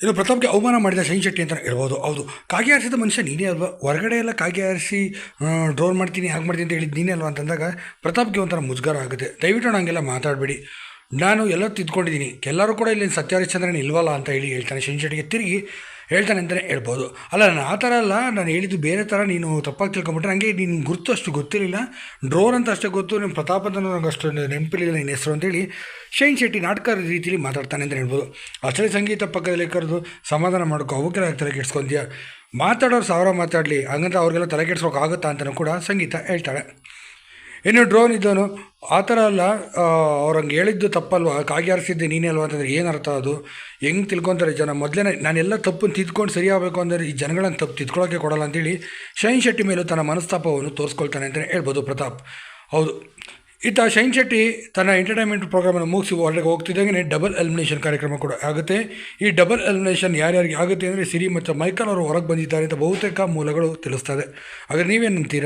ಇನ್ನು ಪ್ರತಾಪ್ಗೆ ಅವಮಾನ ಮಾಡಿದ ಶೈನ್ ಶೆಟ್ಟಿ ಅಂತ ಹೇಳ್ಬೋದು. ಹೌದು. ಕಾಗೆ ಆರಿಸಿದ ಮನುಷ್ಯ ನೀನೇ ಅಲ್ವಾ? ಹೊರಗಡೆ ಎಲ್ಲ ಕಾಗೆ ಆರಿಸಿ ಡ್ರೋನ್ ಮಾಡ್ತೀನಿ, ಹಾಗೆ ಮಾಡ್ತೀನಿ ಅಂತ ಹೇಳಿದ್ದು ನೀನೇ ಅಲ್ವಾ ಅಂತಂದಾಗ ಪ್ರತಾಪ್ಗೆ ಒಂಥರ ಮುಜುಗರ ಆಗುತ್ತೆ. ದಯವಿಟ್ಟು ನಂಗೆಲ್ಲ ಮಾತಾಡಬೇಡಿ. ನಾನು ಎಲ್ಲ ತಿದ್ಕೊಂಡಿದ್ದೀನಿ. ಎಲ್ಲರೂ ಕೂಡ ಇಲ್ಲಿ ಸತ್ಯ ಹರಿಶ್ಚಂದ್ರನ್ ಇಲ್ವಲ್ಲ ಅಂತ ಹೇಳಿ ಹೇಳ್ತಾನೆ ಶೈನ್ ಶೆಟ್ಟಿಗೆ ತಿರುಗಿ ಹೇಳ್ತಾನೆ ಅಂತಲೇ ಹೇಳ್ಬೋದು. ಅಲ್ಲ, ನಾನು ಆ ಥರ ಅಲ್ಲ, ನಾನು ಹೇಳಿದ್ದು ಬೇರೆ ಥರ, ನೀನು ತಪ್ಪಾಗಿ ತಿಳ್ಕೊಂಬಿಟ್ರೆ ನನಗೆ ನಿನ್ನ ಗುರುತು ಅಷ್ಟು ಗೊತ್ತಿರಲಿಲ್ಲ. ಡ್ರೋನ್ ಅಂತ ಅಷ್ಟೇ ಗೊತ್ತು ನಿಮ್ಮ ಪ್ರತಾಪ್ ಅಂತ ನನಗೆ ಅಷ್ಟು ನೆನಪಿರಲಿಲ್ಲ ನಿನ್ನ ಹೆಸರು ಅಂತೇಳಿ ಶೈನ್ ಶೆಟ್ಟಿ ನಾಟಕ ರೀತಿಯಲ್ಲಿ ಮಾತಾಡ್ತಾನೆ ಅಂತ ಹೇಳ್ಬೋದು. ಅಷ್ಟೇ ಸಂಗೀತ ಪಕ್ಕದಲ್ಲಿ ಕರೆದು ಸಮಾಧಾನ ಮಾಡ್ಕೊ, ಅವಕ್ಕೆಲ್ಲ ತಲೆ ಕೆಡ್ಸ್ಕೊಂತೀಯ? ಮಾತಾಡೋರು ಸಾವಿರ ಮಾತಾಡಲಿ ಹಂಗಂತ ಅವ್ರಿಗೆಲ್ಲ ತಲೆ ಕೆಡ್ಸ್ಕೊಕ್ಕಾಗುತ್ತಾ ಅಂತಲೂ ಕೂಡ ಸಂಗೀತ ಹೇಳ್ತಾಳೆ. ಇನ್ನು ಡ್ರೋನ್ ಇದ್ದವನು, ಆ ಥರ ಅಲ್ಲ ಅವ್ರಂಗೆ ಹೇಳಿದ್ದು ತಪ್ಪಲ್ವಾ? ಕಾಗೆ ಆರಿಸಿದ್ದೆ ನೀನೇ ಅಲ್ವಾ ಅಂತಂದ್ರೆ ಏನು ಅರ್ಥ ಅದು? ಹೆಂಗೆ ತಿಳ್ಕೊತಾರೆ ಜನ? ಮೊದಲೇ ನಾನೆಲ್ಲ ತಪ್ಪನ್ನು ತಿದ್ಕೊಂಡು ಸರಿ ಆಗಬೇಕು ಅಂದರೆ ಈ ಜನಗಳನ್ನು ತಪ್ಪು ತಿದ್ಕೊಳ್ಳೋಕ್ಕೆ ಕೊಡಲ್ಲ ಅಂತೇಳಿ ಶೈನ್ ಶೆಟ್ಟಿ ಮೇಲೂ ತನ್ನ ಮನಸ್ತಾಪವನ್ನು ತೋರಿಸ್ಕೊಳ್ತಾನೆ ಅಂತಲೇ ಹೇಳ್ಬೋದು ಪ್ರತಾಪ್. ಹೌದು. ಇತ್ತ ಶೈನ್ ಶೆಟ್ಟಿ ತನ್ನ ಎಂಟರ್ಟೈನ್ಮೆಂಟ್ ಪ್ರೋಗ್ರಾಮನ್ನು ಮುಗಿಸಿ ಹೊರಗೆ ಹೋಗ್ತಿದ್ದಂಗೆ ಡಬಲ್ ಎಲಿಮಿನೇಷನ್ ಕಾರ್ಯಕ್ರಮ ಕೂಡ ಆಗುತ್ತೆ. ಈ ಡಬಲ್ ಎಲಿಮಿನೇಷನ್ ಯಾರ್ಯಾರಿಗೆ ಆಗುತ್ತೆ ಅಂದರೆ ಸಿರಿ ಮತ್ತು ಮೈಕಲ್ ಅವರು ಹೊರಗೆ ಬಂದಿದ್ದಾರೆ ಅಂತ ಬಹುತೇಕ ಮೂಲಗಳು ತಿಳಿಸ್ತದೆ. ನೀವೇನು ನೀವೇನಂತೀರ